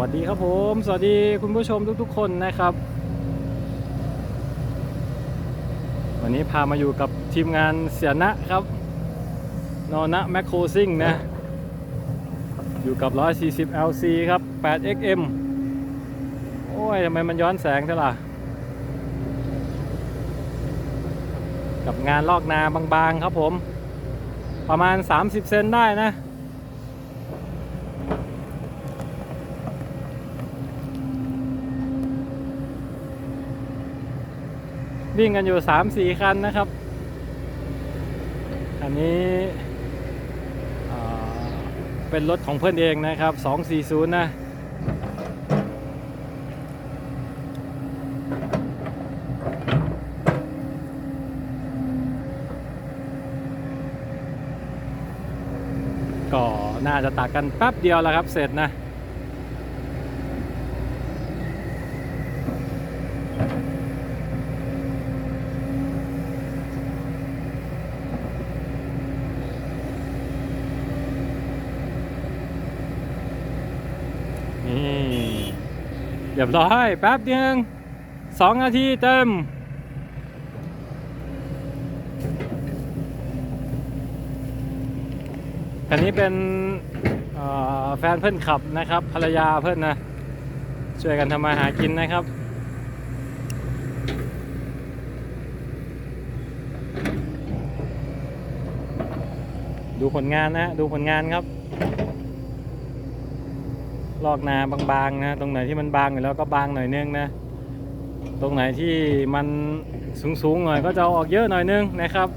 วัสดีครับผม สวัสดีคุณผู้ชมทุกๆ คนนะครับ วันนี้พามาอยู่กับทีมงานเสียนะครับ นอนะแมคโครซิ่งนะ อยู่กับ 140 LC ครับ 8XM โอ้ยทำไมมันย้อนแสงเท่าล่ะ กับงานลอกนาบางๆครับผม ประมาณ 30 เซนได้นะ วิ่งกันอยู่3-4คันนะครับ อันนี้เป็นรถของเพื่อนเองนะครับ 240 นะก็น่าจะตักกันแป๊บเดียวแล้วครับเสร็จนะ เรียบร้อยแป๊บเดียวสองนาทีเต็ม คันนี้เป็นแฟนเพื่อนขับนะครับ ภรรยาเพื่อนนะ ช่วยกันทำมาหากินนะครับดูผลงานนะดูผลงานครับ ลอกนาบางๆนะ ตรงไหนที่มันบางอยู่แล้วก็บางหน่อยนึงนะ ตรงไหนที่มันสูงๆหน่อยก็จะออกเยอะหน่อยนึงนะครับ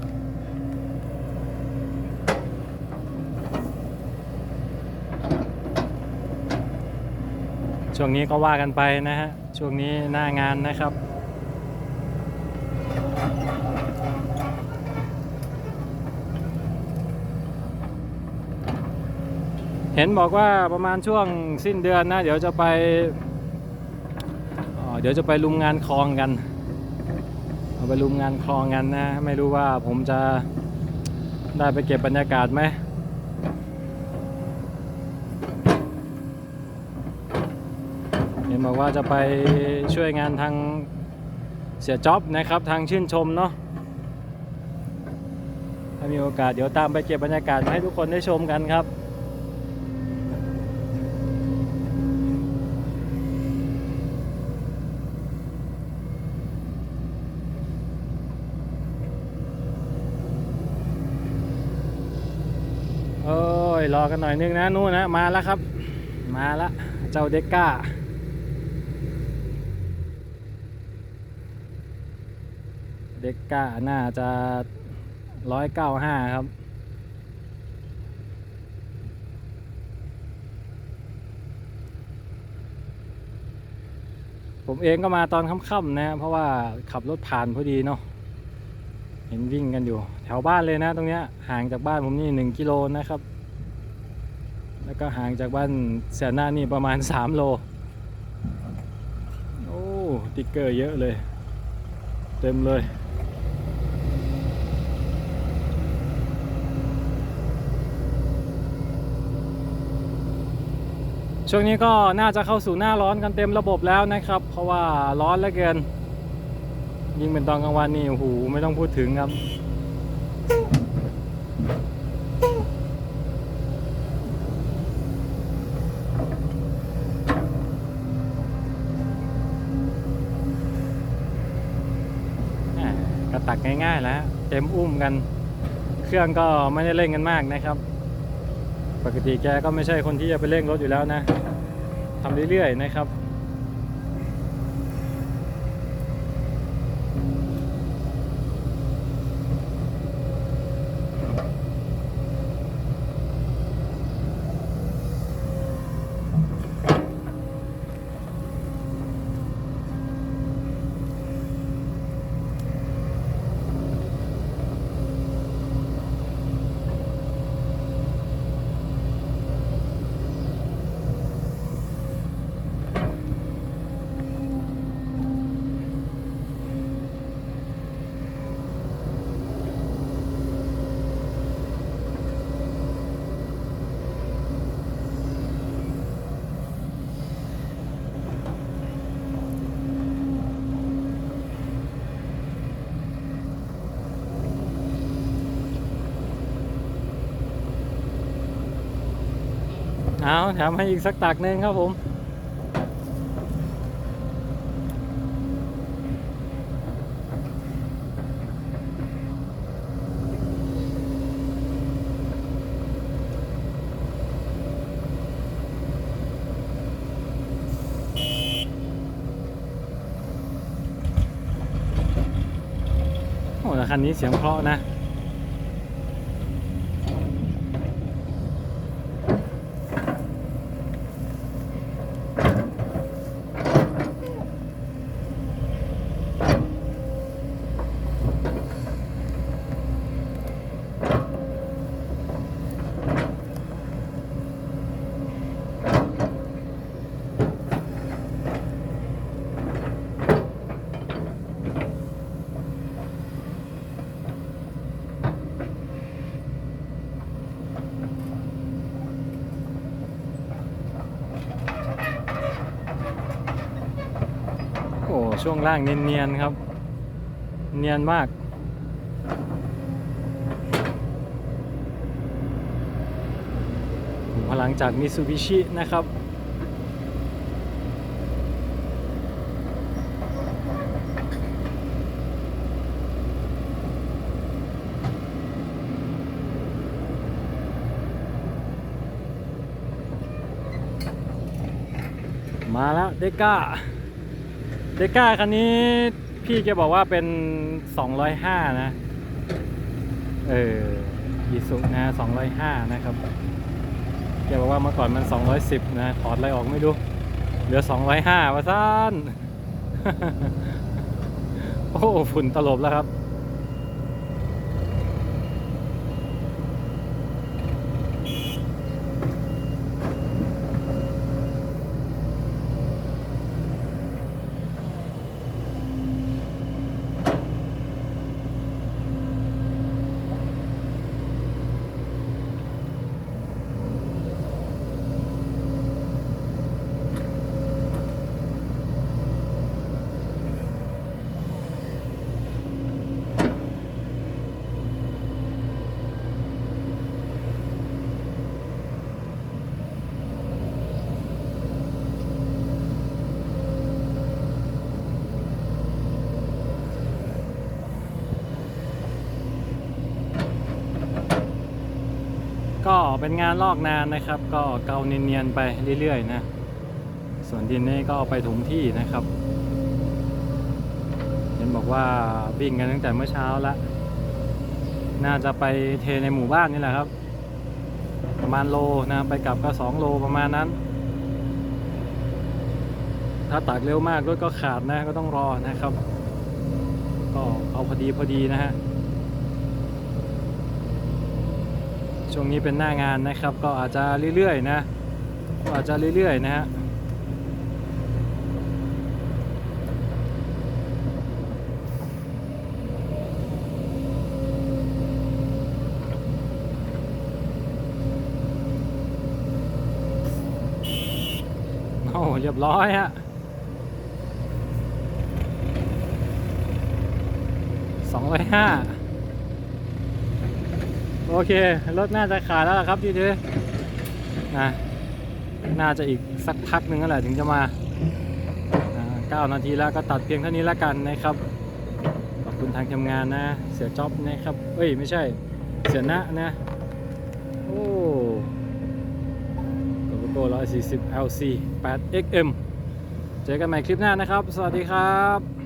ช่วงนี้ก็ว่ากันไปนะฮะ ช่วงนี้หน้างานนะครับ เห็นบอกว่าประมาณช่วงสิ้นเดือนนะ เดี๋ยวจะไปเดี๋ยวจะไปลุมงานคลองกันเอาไปลุมงานคลองกันนะ ไม่รู้ว่าผมจะได้ไปเก็บบรรยากาศไหมเห็นบอกว่าจะไปช่วยงานทางเสียจ็อบนะครับทางชื่นชมเนาะถ้ามีโอกาสเดี๋ยวตามไปเก็บบรรยากาศมาให้ทุกคนได้ชมกันครับ โอ้ยรอกันหน่อยนึงนะนู่นนะมาแล้วครับ มาแล้วเจ้าเด็กก้าเด็กก้าน่าจะร้อยเก้าห้าครับ ผมเองก็มาตอนค่ำๆนะ เพราะว่าขับรถผ่านพอดีเนาะ เห็นวิ่งกันอยู่ แถวบ้านเลยนะตรงเนี้ยห่างจากบ้านผมนี่หนึ่งกิโลนะครับ แล้วก็ห่างจากบ้านเสียหน้านี่ประมาณ 3 โล โอ้ติ๊กเกอร์เยอะเลย เต็มเลยช่วงนี้ก็น่าจะเข้าสู่หน้าร้อนกันเต็มระบบแล้วนะครับ เพราะว่าร้อนเหลือเกิน ยิ่งเป็นตอนกลางวันนี่โอ้โหไม่ต้องพูดถึงครับอ่าก็ตักง่ายๆแล้วเต็มอุ้มกัน เครื่องก็ไม่ได้เร่งกันมากนะครับ ปกติแกก็ไม่ใช่คนที่จะไปเร่งรถอยู่แล้วนะทำเรื่อยๆนะครับ เอาแถมให้อีกสักตักหนึ่งครับผมโอ้คันนี้เสียงเพราะนะ โอ้ ช่วงล่างเนียนๆครับ เนียนมากพลังจากมิซูบิชินะครับมาแล้วเดก้า เดก้าคันนี้พี่แกบอกว่าเป็น 205 นะ เอออีสุนะ 205 นะครับ แกบอกว่าเมื่อก่อนมัน 210 นะ ถอดอะไรออกไม่รู้ เหลือ 205 ว่าซ่านโอ้ ฝุ่นตลบแล้วครับ ก็เป็นงานลอกนานนะครับ ก็เกาเนียนๆไปเรื่อยๆนะ ส่วนดินนี่ก็เอาไปถมที่นะครับ เห็นบอกว่าวิ่งกันตั้งแต่เมื่อเช้าล้วน่าจะไปเทในหมู่บ้านนี่แหละครับ ประมาณโลนะไปกลับก็2โลประมาณนั้น ถ้าตักเร็วมากรถก็ขาดนะก็ต้องรอนะครับ ก็เอาพอดีพอดีนะฮะ ช่วงนี้เป็นหน้างานนะครับ ก็อาจจะเรื่อยๆนะก็อาจจะเรื่อยๆนะฮะโอ้เรียบร้อยฮะสองร้อยห้า โอเค รถน่าจะขาดแล้วล่ะครับทีนี้นะน่าจะอีกสักพักหนึ่งนั่นแหละถึงจะมาอ่า9นาทีแล้วก็ตัดเพียงเท่านี้แล้วกันนะครับ ขอบคุณทางทำงานนะ เสียจ็อบนะครับ เอ้ย ไม่ใช่ เสียนะนะ โอ้โลโก้140 LC 8 XM เจอกันใหม่คลิปหน้านะครับ สวัสดีครับ